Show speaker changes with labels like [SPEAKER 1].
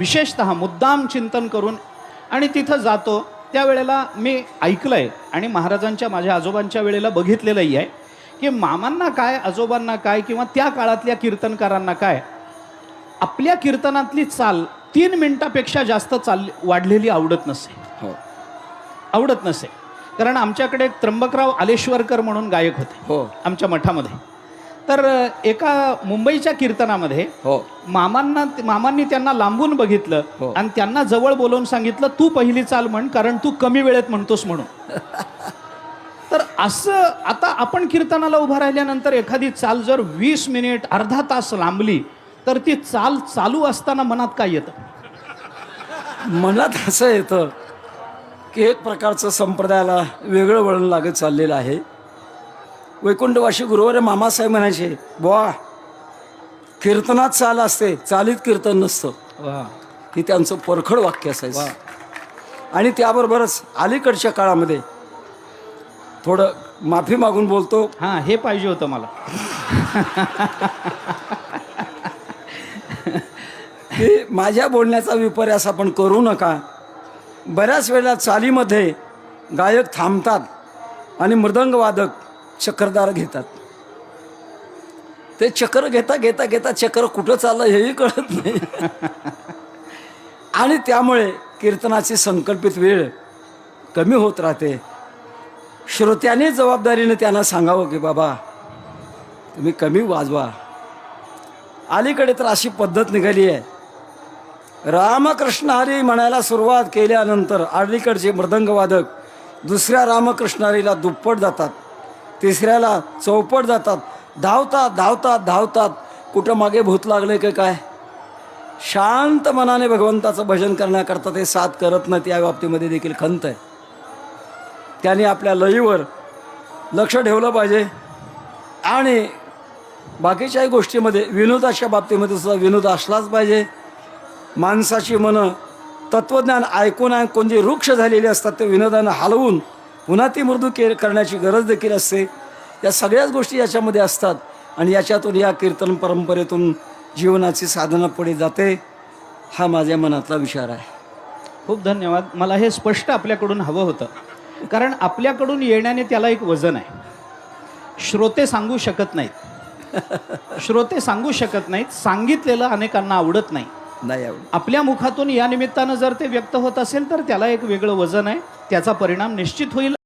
[SPEAKER 1] विशेषतः मुद्दाम चिंतन करून आणि तिथं जातो. त्यावेळेला मी ऐकलंय आणि महाराजांच्या माझ्या आजोबांच्या वेळेला बघितलेलंही आहे की मामांना काय आजोबांना काय किंवा त्या काळातल्या कीर्तनकारांना काय आपल्या कीर्तनातली चाल तीन मिनिटापेक्षा जास्त चाल वाढलेली आवडत नसे.
[SPEAKER 2] हो.
[SPEAKER 1] आवडत नसे. कारण आमच्याकडे त्र्यंबकराव आलेश्वरकर म्हणून गायक होते.
[SPEAKER 2] हो.
[SPEAKER 1] आमच्या मठामध्ये. तर एका मुंबईच्या कीर्तनामध्ये
[SPEAKER 2] हो.
[SPEAKER 1] मामांना मामांनी त्यांना लांबून बघितलं
[SPEAKER 2] हो.
[SPEAKER 1] आणि त्यांना जवळ बोलवून सांगितलं तू पहिली चाल म्हण कारण तू कमी वेळेत म्हणतोस म्हणून. तर असं आता आपण कीर्तनाला उभं राहिल्यानंतर एखादी चाल जर वीस मिनिट अर्धा तास लांबली तर ती चाल चालू असताना मनात काय येतं?
[SPEAKER 2] मनात असं येतं की एक प्रकारचं संप्रदायाला वेगळं वळण लागत चाललेलं आहे. वैकुंठवाशी गुरुवारे मामासाहेब म्हणायचे बुवा कीर्तनात चाल असते चालीत कीर्तन नसतं. ही त्यांचं परखड वाक्य असायचं. आणि त्याबरोबरच अलीकडच्या काळामध्ये थोडं माफी मागून बोलतो.
[SPEAKER 1] हां हे पाहिजे होतं मला.
[SPEAKER 2] की माझ्या बोलण्याचा विपर्यास आपण करू नका. बऱ्याच वेळेला चालीमध्ये गायक थांबतात आणि मृदंगवादक चक्रदार घेतात. ते चक्र घेता घेता घेता चक्र कुठं चाललं हेही कळत नाही. आणि त्यामुळे कीर्तनाची संकल्पित वेळ कमी होत राहते. श्रोत्याने जबाबदारीने त्यांना सांगावं की बाबा तुम्ही कमी वाजवा. अलीकडे तर अशी पद्धत निघाली आहे. रामकृष्ण हरी म्हणायला सुरुवात केल्यानंतर अलीकडचे मृदंगवादक दुसऱ्या रामकृष्ण हरीला दुप्पट जातात. तिसऱ्याला चौपट जातात. धावतात धावतात धावतात. कुठं मागे भूत लागले का काय? शांत मनाने भगवंताचं भजन करण्याकरता ते साथ करत नाहीत या बाबतीमध्ये देखील खंत आहे. त्याने आपल्या लईवर लक्ष ठेवलं पाहिजे. आणि बाकीच्याही गोष्टीमध्ये विनोदाच्या बाबतीमध्ये सुद्धा विनोद असलाच पाहिजे. माणसाची मनं तत्त्वज्ञान ऐकून ऐकून जी वृक्ष झालेली असतात ते विनोदानं हलवून पुन्हा ती मृदू के करण्याची गरज देखील असते. या सगळ्याच गोष्टी याच्यामध्ये असतात आणि याच्यातून या कीर्तन परंपरेतून जीवनाची साधना पुढे जाते हा माझ्या मनातला विचार आहे.
[SPEAKER 1] खूप धन्यवाद. मला हे स्पष्ट आपल्याकडून हवं होतं. कारण आपल्याकडून येण्याने त्याला एक वजन आहे. श्रोते सांगू शकत नाहीत. श्रोते सांगू शकत नाहीत. सांगितलेलं अनेकांना आवडत नाही.
[SPEAKER 2] नाही
[SPEAKER 1] आपल्या मुखातून या निमित्तानं जर ते व्यक्त होत असेल तर त्याला एक वेगळं वजन आहे. त्याचा परिणाम निश्चित होईल.